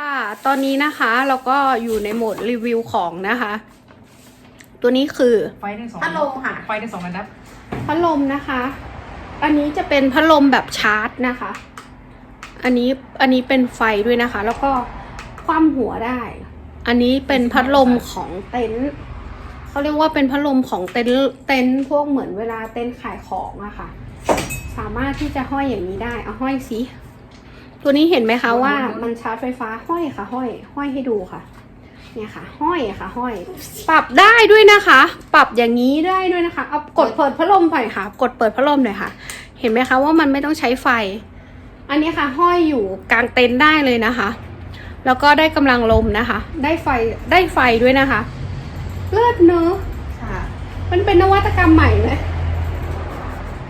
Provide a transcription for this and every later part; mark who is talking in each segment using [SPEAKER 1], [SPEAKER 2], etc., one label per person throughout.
[SPEAKER 1] ค่ะ ตอนนี้นะคะเราก็อยู่ในโหมดรีวิวของนะคะ ตัวนี้คือ
[SPEAKER 2] ไฟได้สอง
[SPEAKER 1] พัดลมค่ะ
[SPEAKER 2] ไฟได้สองระดับ
[SPEAKER 1] พัดลมนะคะ อันนี้จะเป็นพัดลมแบบชาร์จนะคะ อันนี้อันนี้เป็นไฟด้วยนะคะ แล้วก็คว่ำหัวได้ อันนี้เป็นพัดลมของเต็นท์เขาเรียกว่าเป็นพัดลมของเต็นท์เต็นท์พวกเหมือนเวลาเต็นท์ขายของอะค่ะ สามารถที่จะห้อยอย่างนี้ได้เอาห้อยสิ ตัวนี้เห็นไหมคะว่ามันชาร์จไฟฟ้าห้อยค่ะ ห้อย ห้อยให้ดูค่ะ เนี่ยค่ะ ห้อยค่ะ ห้อย ปรับได้ด้วยนะคะ ปรับอย่างนี้ได้ด้วยนะคะ เอากดเปิดพัดลมหน่อยค่ะ กดเปิดพัดลมหน่อยค่ะ เห็นไหมคะว่ามันไม่ต้องใช้ไฟ อันนี้ค่ะ ห้อยอยู่กลางเต็นท์ได้เลยนะคะ แล้วก็ได้กำลังลมนะคะ ได้ไฟได้ไฟด้วยนะคะ เลิศเนอะ
[SPEAKER 2] ค่ะ
[SPEAKER 1] มันเป็นนวัตกรรมใหม่ไหม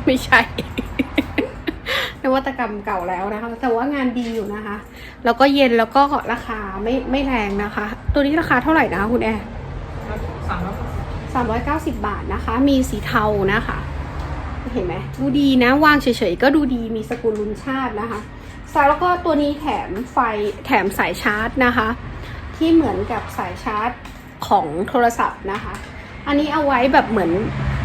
[SPEAKER 1] ไม่ใช่ นวัตกรรมเก่าแล้วนะคะ แต่ว่างานดีอยู่นะคะ แล้วก็เย็นแล้วก็ราคาไม่ไม่แรงนะคะ ตัวนี้ราคาเท่าไหร่นะคะคุณแอร์
[SPEAKER 2] สามร้อย
[SPEAKER 1] สามร้อยเก้าสิบาทนะคะ มีสีเทานะคะ เห็นไหมดูดีนะวางเฉยๆก็ดูดีมีสกุลลุนชาตินะคะสายแล้วก็ตัวนี้แถมไฟแถมสายชาร์จนะคะ ที่เหมือนกับสายชาร์จของโทรศัพท์นะคะ อันนี้เอาไว้แบบเหมือน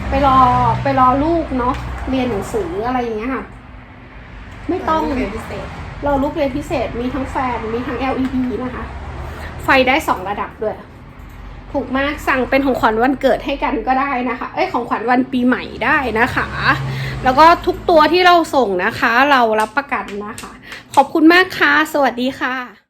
[SPEAKER 1] ไปรอไปรอลูกเนาะเรียนหนังสืออะไรอย่างเงี้ยค่ะ ไม่ต้อง
[SPEAKER 2] เรียนพิเศษ
[SPEAKER 1] รอลูกเรียนพิเศษมีทั้งแฟนมีทั้ง LED นะคะ ไฟได้สองระดับด้วย ถูกมากสั่งเป็นของขวัญวันเกิดให้กันก็ได้นะคะ เอ้ยของขวัญวันปีใหม่ได้นะคะ แล้วก็ทุกตัวที่เราส่งนะคะ เรารับประกันนะคะ ขอบคุณมากค่ะ สวัสดีค่ะ